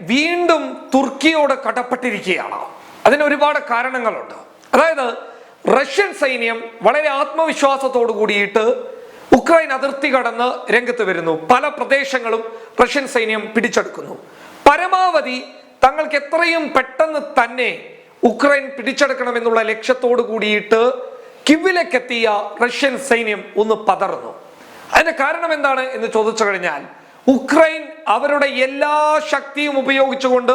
വീണ്ടും തുർക്കിയോട് കടപ്പെട്ടിരിക്കുകയാണ്. അതിന് ഒരുപാട് കാരണങ്ങളുണ്ട്. അതായത് റഷ്യൻ സൈന്യം വളരെ ആത്മവിശ്വാസത്തോടു കൂടിയിട്ട് ഉക്രൈൻ അതിർത്തി കടന്ന് രംഗത്ത് വരുന്നു. പല പ്രദേശങ്ങളും റഷ്യൻ സൈന്യം പിടിച്ചെടുക്കുന്നു. പരമാവധി തങ്ങൾക്ക് എത്രയും പെട്ടെന്ന് തന്നെ ഉക്രൈൻ പിടിച്ചെടുക്കണമെന്നുള്ള ലക്ഷ്യത്തോടു കൂടിയിട്ട് കിവിലേക്കെത്തിയ റഷ്യൻ സൈന്യം ഒന്ന് പതറുന്നു. അതിന്റെ കാരണം എന്താണ് എന്ന് ചോദിച്ചു കഴിഞ്ഞാൽ ഉക്രൈൻ അവരുടെ എല്ലാ ശക്തിയും ഉപയോഗിച്ചുകൊണ്ട്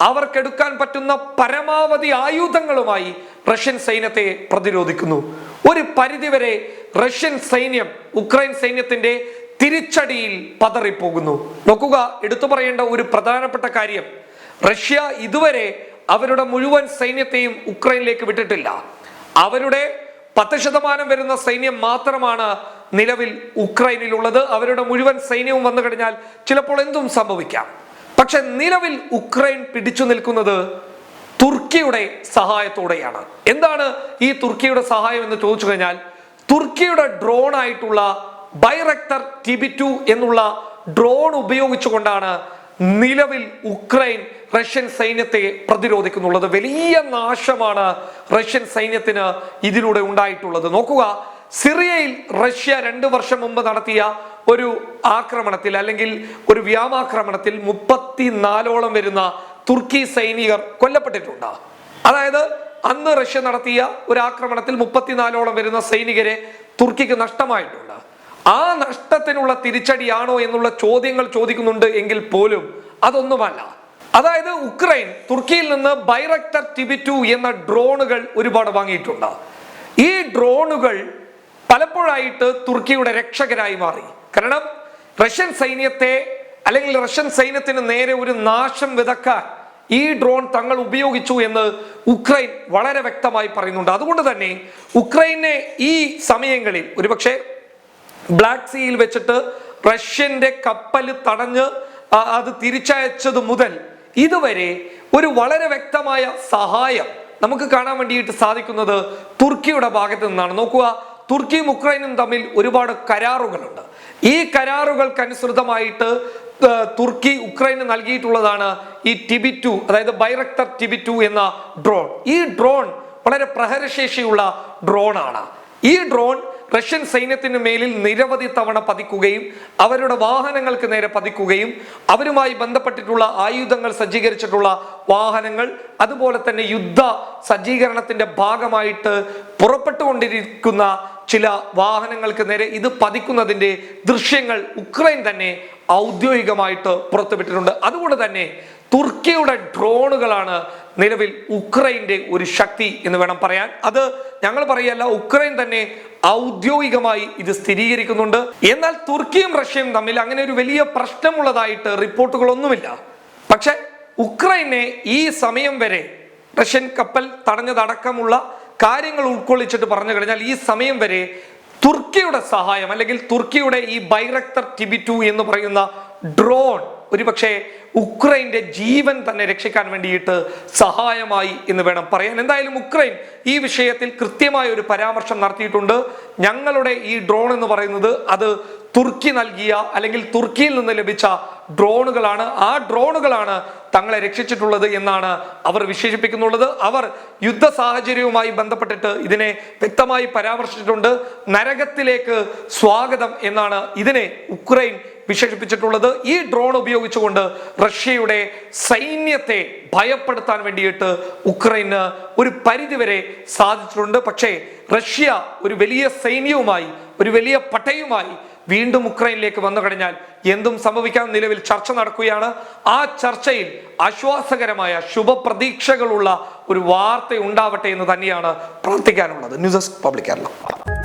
അവർക്കെടുക്കാൻ പറ്റുന്ന പരമാവധി ആയുധങ്ങളുമായി റഷ്യൻ സൈന്യത്തെ പ്രതിരോധിക്കുന്നു. ഒരു പരിധിവരെ റഷ്യൻ സൈന്യം ഉക്രൈൻ സൈന്യത്തിന്റെ തിരിച്ചടിയിൽ പതറിപ്പോകുന്നു. നോക്കുക എടുത്തു പറയേണ്ട ഒരു പ്രധാനപ്പെട്ട കാര്യം. റഷ്യ ഇതുവരെ അവരുടെ മുഴുവൻ സൈന്യത്തെയും ഉക്രൈനിലേക്ക് വിട്ടിട്ടില്ല. അവരുടെ പത്ത് ശതമാനം വരുന്ന സൈന്യം മാത്രമാണ് നിലവിൽ ഉക്രൈനിലുള്ളത്. അവരുടെ മുഴുവൻ സൈന്യവും വന്നു കഴിഞ്ഞാൽ ചിലപ്പോൾ എന്തും സംഭവിക്കാം. പക്ഷെ നിലവിൽ ഉക്രൈൻ പിടിച്ചു നിൽക്കുന്നത് തുർക്കിയുടെ സഹായത്തോടെയാണ്. എന്താണ് ഈ തുർക്കിയുടെ സഹായം എന്ന് ചോദിച്ചു കഴിഞ്ഞാൽ തുർക്കിയുടെ ഡ്രോൺ ആയിട്ടുള്ള ബൈറക്ടർ ടിബി ടു എന്നുള്ള ഡ്രോൺ ഉപയോഗിച്ചുകൊണ്ടാണ് നിലവിൽ ഉക്രൈൻ റഷ്യൻ സൈന്യത്തെ പ്രതിരോധിക്കുന്നുള്ളത്. വലിയ നാശമാണ് റഷ്യൻ സൈന്യത്തിന് ഇതിലൂടെ ഉണ്ടായിട്ടുള്ളത്. നോക്കുക സിറിയയിൽ റഷ്യ രണ്ട് വർഷം മുമ്പ് നടത്തിയ ഒരു ആക്രമണത്തിൽ അല്ലെങ്കിൽ ഒരു വ്യാമാക്രമണത്തിൽ മുപ്പത്തിനാലോളം വരുന്ന തുർക്കി സൈനികർ കൊല്ലപ്പെട്ടിട്ടുണ്ട്. അതായത് അന്ന് റഷ്യ നടത്തിയ ഒരു ആക്രമണത്തിൽ മുപ്പത്തിനാലോളം വരുന്ന സൈനികരെ തുർക്കിക്ക് നഷ്ടമായിട്ടുണ്ട്. ആ നഷ്ടത്തിനുള്ള തിരിച്ചടിയാണോ എന്നുള്ള ചോദ്യങ്ങൾ ചോദിക്കുന്നുണ്ട് എങ്കിൽ പോലും അതൊന്നുമല്ല. അതായത് ഉക്രൈൻ തുർക്കിയിൽ നിന്ന് ബൈറക്ടർ ടിബിറ്റു എന്ന ഡ്രോണുകൾ ഒരുപാട് വാങ്ങിയിട്ടുണ്ട്. ഈ ഡ്രോണുകൾ പലപ്പോഴായിട്ട് തുർക്കിയുടെ രക്ഷകരായി മാറി. കാരണം റഷ്യൻ സൈന്യത്തെ അല്ലെങ്കിൽ റഷ്യൻ സൈന്യത്തിന് നേരെ ഒരു നാശം വിതക്കാൻ ഈ ഡ്രോൺ തങ്ങൾ ഉപയോഗിച്ചു എന്ന് ഉക്രൈൻ വളരെ വ്യക്തമായി പറയുന്നുണ്ട്. അതുകൊണ്ട് തന്നെ ഉക്രൈനെ ഈ സമയങ്ങളിൽ ഒരുപക്ഷെ ബ്ലാക്ക് സീയിൽ വെച്ചിട്ട് റഷ്യന്റെ കപ്പൽ തടഞ്ഞ് അത് തിരിച്ചയച്ചത് മുതൽ ഇതുവരെ ഒരു വളരെ വ്യക്തമായ സഹായം നമുക്ക് കാണാൻ വേണ്ടിയിട്ട് സാധിക്കുന്നത് തുർക്കിയുടെ ഭാഗത്ത് നിന്നാണ്. നോക്കുക തുർക്കിയും ഉക്രൈനും തമ്മിൽ ഒരുപാട് കരാറുകളുണ്ട്. ഈ കരാറുകൾക്കനുസൃതമായിട്ട് തുർക്കി ഉക്രൈന് നൽകിയിട്ടുള്ളതാണ് ഈ ടിബി ടു അതായത് ബൈറക്തർ ടിബി ടു എന്ന ഡ്രോൺ. ഈ ഡ്രോൺ വളരെ പ്രഹരശേഷിയുള്ള ഡ്രോണാണ്. ഈ ഡ്രോൺ റഷ്യൻ സൈന്യത്തിന് മേലിൽ നിരവധി തവണ പതിക്കുകയും അവരുടെ വാഹനങ്ങൾക്ക് നേരെ പതിക്കുകയും അവരുമായി ബന്ധപ്പെട്ടിട്ടുള്ള ആയുധങ്ങൾ സജ്ജീകരിച്ചിട്ടുള്ള വാഹനങ്ങൾ അതുപോലെ തന്നെ യുദ്ധ സജ്ജീകരണത്തിന്റെ ഭാഗമായിട്ട് പുറപ്പെട്ടുകൊണ്ടിരിക്കുന്ന ചില വാഹനങ്ങൾക്ക് നേരെ ഇത് പതിക്കുന്നതിന്റെ ദൃശ്യങ്ങൾ ഉക്രൈൻ തന്നെ ഔദ്യോഗികമായിട്ട് പുറത്തുവിട്ടിട്ടുണ്ട്. അതുകൊണ്ട് തന്നെ തുർക്കിയുടെ ഡ്രോണുകളാണ് നിലവിൽ ഉക്രൈന്റെ ഒരു ശക്തി എന്ന് വേണം പറയാൻ. അത് ഞങ്ങൾ പറയല്ല ഉക്രൈൻ തന്നെ ഔദ്യോഗികമായി ഇത് സ്ഥിരീകരിക്കുന്നുണ്ട്. എന്നാൽ തുർക്കിയും റഷ്യയും തമ്മിൽ അങ്ങനെ ഒരു വലിയ പ്രശ്നമുള്ളതായിട്ട് റിപ്പോർട്ടുകളൊന്നുമില്ല. പക്ഷെ ഉക്രൈനെ ഈ സമയം വരെ റഷ്യൻ കപ്പൽ തടഞ്ഞതടക്കമുള്ള കാര്യങ്ങൾ ഉൾക്കൊള്ളിച്ചിട്ട് പറഞ്ഞു കഴിഞ്ഞാൽ ഈ സമയം വരെ തുർക്കിയുടെ സഹായം അല്ലെങ്കിൽ തുർക്കിയുടെ ഈ ബൈറക്തർ ടിബി ടു എന്ന് പറയുന്ന ഡ്രോൺ ഒരുപക്ഷെ ഉക്രൈന്റെ ജീവൻ തന്നെ രക്ഷിക്കാൻ വേണ്ടിയിട്ട് സഹായമായി എന്ന് വേണം പറയാൻ. എന്തായാലും ഉക്രൈൻ ഈ വിഷയത്തിൽ കൃത്യമായ ഒരു പരാമർശം നടത്തിയിട്ടുണ്ട്. ഞങ്ങളുടെ ഈ ഡ്രോൺ എന്ന് പറയുന്നത് അത് തുർക്കി നൽകിയ അല്ലെങ്കിൽ തുർക്കിയിൽ നിന്ന് ലഭിച്ച ഡ്രോണുകളാണ്. ആ ഡ്രോണുകളാണ് തങ്ങളെ രക്ഷിച്ചിട്ടുള്ളത് എന്നാണ് അവർ വിശേഷിപ്പിക്കുന്നുള്ളത്. അവർ യുദ്ധ സാഹചര്യവുമായി ബന്ധപ്പെട്ടിട്ട് ഇതിനെ വ്യക്തമായി പരാമർശിച്ചിട്ടുണ്ട്. നരകത്തിലേക്ക് സ്വാഗതം എന്നാണ് ഇതിനെ ഉക്രൈൻ വിശേഷിപ്പിച്ചിട്ടുള്ളത്. ഈ ഡ്രോൺ ഉപയോഗിച്ചുകൊണ്ട് റഷ്യയുടെ സൈന്യത്തെ ഭയപ്പെടുത്താൻ വേണ്ടിയിട്ട് ഉക്രൈന് ഒരു പരിധിവരെ സാധിച്ചിട്ടുണ്ട്. പക്ഷേ റഷ്യ ഒരു വലിയ സൈന്യവുമായി ഒരു വലിയ പട്ടയുമായി വീണ്ടും ഉക്രൈനിലേക്ക് വന്നു കഴിഞ്ഞാൽ എന്തും സംഭവിക്കാൻ നിലവിൽ ചർച്ച നടക്കുകയാണ്. ആ ചർച്ചയിൽ ആശ്വാസകരമായ ശുഭപ്രതീക്ഷകളുള്ള ഒരു വാർത്ത ഉണ്ടാവട്ടെ എന്ന് തന്നെയാണ് പ്രാർത്ഥിക്കാനുള്ളത്. News desk public Kerala.